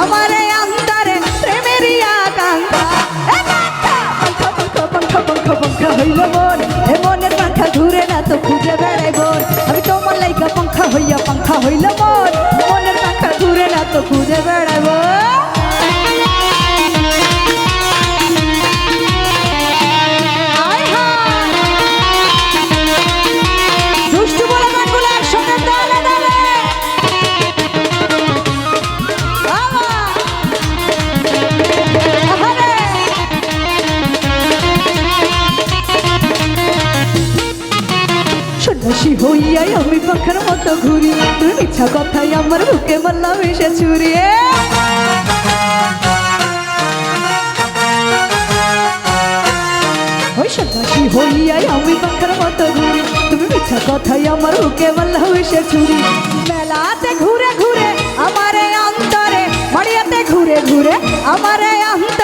আমার অন্তরে প্রেমেরই হইল মন। হে মনের পাখা ঘুরে না তো খুঁজে বেড়াই বোন আমি তোমার লাইকা পাখা হইয়া পাখা ঘুরি তুই মিথ্যা কথাই আমার বুকে মারলাম এসে চুরিয়ে ওই সন্ন্যাসী হইয়াই আমি পাখার মতো ঘুরি। তুমি মিথ্যা কথাই আমার বুকে মারলাম এসে চুরি মেলাতে ঘুরে ঘুরে আমার অন্তরে মাড়িয়াতে ঘুরে ঘুরে আমার অন্তরে।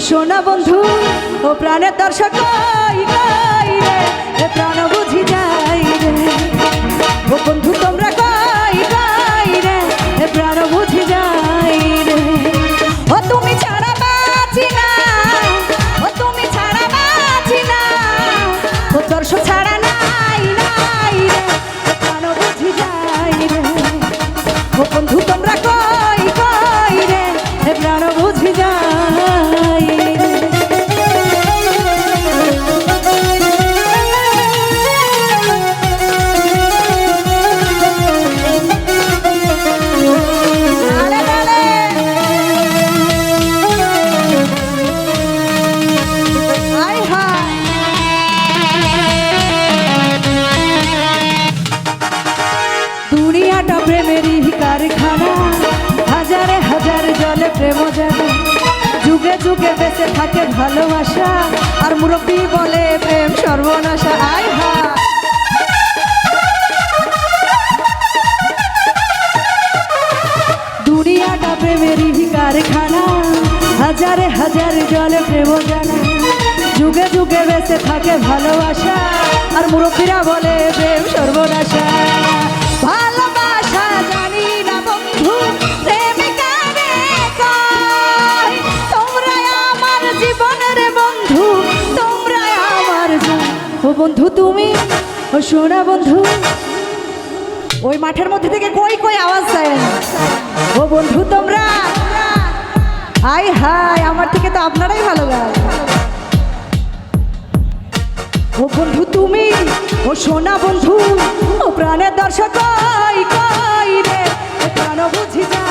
সোনা বন্ধু ও প্রাণের দর্শক প্রেম জানে যুগে যুগে বেঁচে থাকে ভালোবাসা। আর মুরব্বী বলে প্রেম সর্বনাশা, আয় হা। দুনিয়াটা প্রেমেরই কারখানা, হাজারে হাজার জলে প্রেম জানে যুগে যুগে বেঁচে থাকে ভালোবাসা। আর মুরব্বীরা বলে প্রেম সর্বনাশা। ভালোবাসা বন্ধু তুমি? ও সোনা বন্ধু। ওই মাঠের মধ্যে থেকে কই কই আওয়াজ না। ও বন্ধু তোমরা? হাই হাই, আমার থেকে তো আপনারাই ভালো গান। ও বন্ধু তুমি? ও সোনা বন্ধু? ও প্রাণের দর্শক, কই কই রে? প্রাণ বুঝি যাই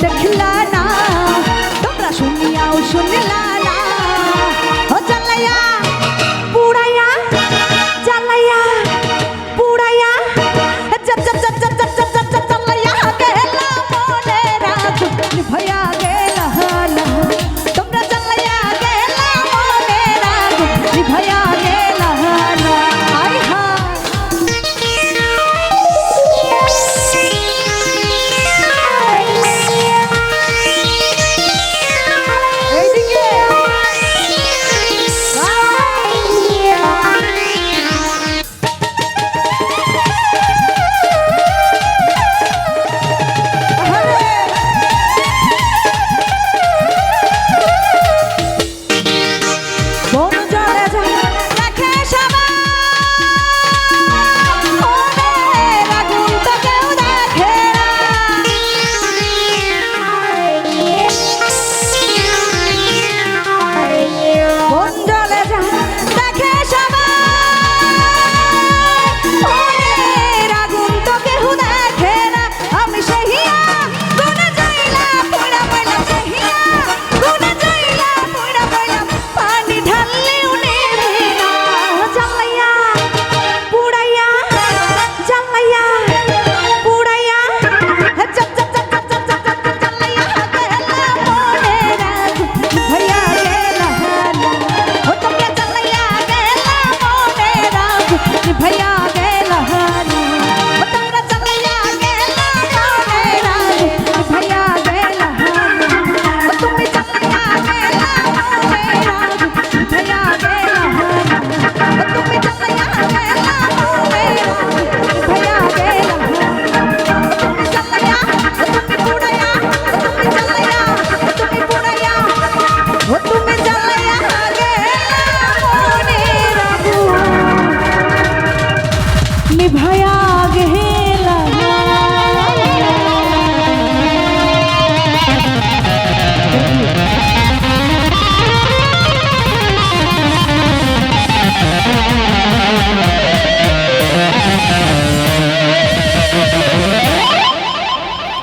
the clan